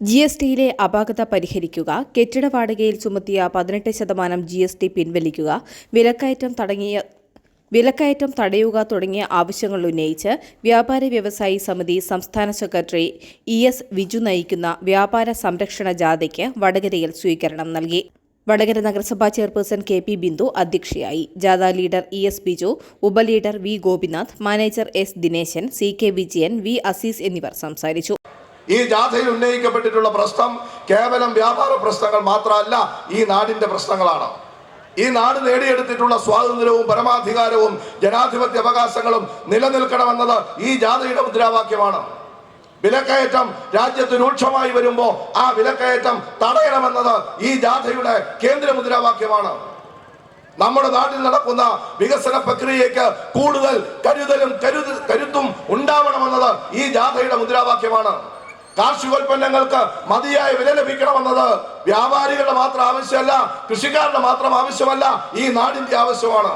G S ടിയിലെ അപാകത പരിഹരിക്കുക കെട്ടിട വാടകയിൽ ചുമത്തിയ പതിനെട്ട് ശതമാനം ജി എസ് ടി പിൻവലിക്കുക വിലക്കയറ്റം തടങ്ങിയ വിലക്കയറ്റം തടയുക തുടങ്ങിയ ആവശ്യങ്ങൾ ഉന്നയിച്ച് വ്യാപാര വ്യവസായി സമിതി സംസ്ഥാന സെക്രട്ടറി ഇ എസ് വിജു നയിക്കുന്ന വ്യാപാര സംരക്ഷണ ജാഥയ്ക്ക് വടകരയിൽ സ്വീകരണം നൽകി. വടകര നഗരസഭാ ചെയർപേഴ്സൺ കെ പി ബിന്ദു അധ്യക്ഷയായി. ജാഥ leader E S Biju ഉപലീഡർ V Gopinath manager S Dineshan C K Vijayan V Azeez എന്നിവർ സംസാരിച്ചു. ഈ ജാഥയിൽ ഉന്നയിക്കപ്പെട്ടിട്ടുള്ള പ്രശ്നം കേവലം വ്യാപാര പ്രശ്നങ്ങൾ മാത്രമല്ല ഈ നാടിന്റെ പ്രശ്നങ്ങളാണ്. ഈ നാട് നേടിയെടുത്തിട്ടുള്ള സ്വാതന്ത്ര്യവും പരമാധികാരവും ജനാധിപത്യ അവകാശങ്ങളും നിലനിൽക്കണമെന്നത് ഈ ജാഥയുടെ മുദ്രാവാക്യമാണ്. വിലക്കയറ്റം രാജ്യത്ത് രൂക്ഷമായി വരുമ്പോൾ ആ വിലക്കയറ്റം തടയണമെന്നത് ഈ ജാഥയുടെ കേന്ദ്ര മുദ്രാവാക്യമാണ്. നമ്മുടെ നാട്ടിൽ നടക്കുന്ന വികസന പ്രക്രിയയ്ക്ക് കൂടുതൽ കരുതലും കരുതും കരുത്തും ഉണ്ടാവണമെന്നത് ഈ ജാഥയുടെ മുദ്രാവാക്യമാണ്. കാർഷികോൽപ്പന്നങ്ങൾക്ക് മതിയായ വില ലഭിക്കണമെന്നത് വ്യാപാരികളുടെ മാത്രം ആവശ്യമല്ല കൃഷിക്കാരുടെ മാത്രം ആവശ്യമല്ല ഈ നാടിന്റെ ആവശ്യമാണ്.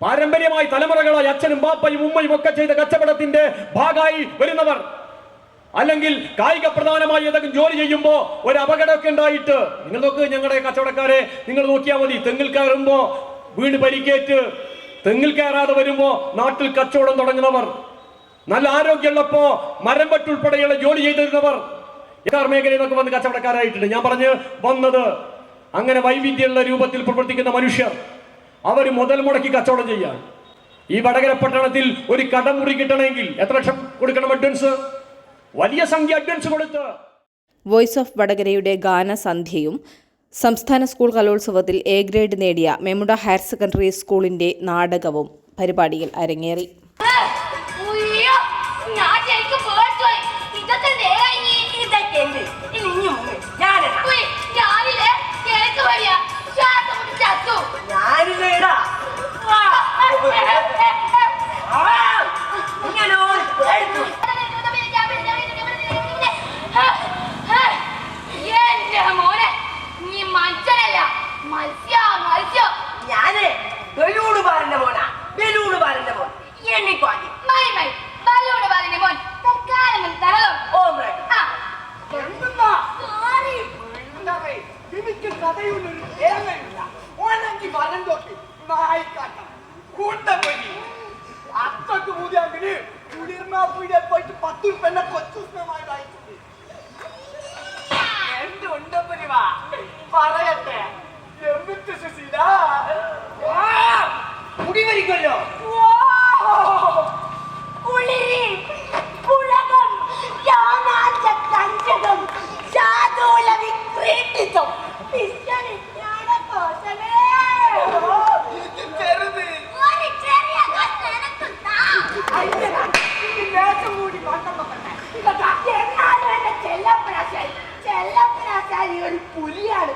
പാരമ്പര്യമായി തലമുറകളായി അച്ഛനും ബാപ്പയും ഉമ്മയും ഒക്കെ ചെയ്ത കച്ചവടത്തിന്റെ ഭാഗമായി വരുന്നവർ അല്ലെങ്കിൽ കായിക പ്രധാനമായി ഏതെങ്കിലും ജോലി ചെയ്യുമ്പോൾ ഒരു അപകടമൊക്കെ ഉണ്ടായിട്ട് നിങ്ങൾ നോക്ക് ഞങ്ങളുടെ കച്ചവടക്കാരെ നിങ്ങൾ നോക്കിയാൽ മതി തെങ്ങിൽ കയറുമ്പോ വീണ് പരിക്കേറ്റ് തെങ്ങിൽ കയറാതെ വരുമ്പോ നാട്ടിൽ കച്ചവടം തുടങ്ങുന്നവർ. നല്ല ആരോഗ്യമുള്ളപ്പോ മരം വെട്ടുൾപ്പെടെയുള്ള ജോലി ചെയ്തിരുന്നവർ. എല്ലാ മേഖലയിൽ നിന്നൊക്കെ വന്ന് കച്ചവടക്കാരായിട്ടുണ്ട്. ഞാൻ പറഞ്ഞ് വന്നത് അങ്ങനെ വൈവിധ്യമുള്ള രൂപത്തിൽ പ്രവർത്തിക്കുന്ന മനുഷ്യർ അവർ മുതൽ മുടക്കി കച്ചവടം ചെയ്യാൻ. ഈ വടകര പട്ടണത്തിൽ ഒരു കടമുറി കിട്ടണമെങ്കിൽ എത്ര ലക്ഷം കൊടുക്കണം അഡ്വാൻസ് വലിയ സംഖ്യ അഡ്വാൻസ് കൊടുത്ത്. വോയിസ് ഓഫ് വടകരയുടെ ഗാനസന്ധ്യയും സംസ്ഥാന സ്കൂൾ കലോത്സവത്തിൽ എ ഗ്രേഡ് നേടിയ മെമുഡ ഹയർ സെക്കൻഡറി സ്കൂളിന്റെ നാടകവും പരിപാടിയിൽ അരങ്ങേറി. കഥയിലൊരു തേങ്ങയില്ല ഓനെങ്കിൽ വരം തൊട്ടി നായിക്കാട്ടം കൂട്ടപ്പൊരി അത്രയ്ക്ക് പൂതിയാങ്കിൽ കുളിർമ പീടിയ പോയിട്ട് പത്ത് പെണ്ണ കൊച്ചുസ്നമായി വായിച്ചിട്ട് എന്ത് വാ പറയട്ടെ ചെല്ലപ്പനാശാരി ഒരു പുലിയാണ്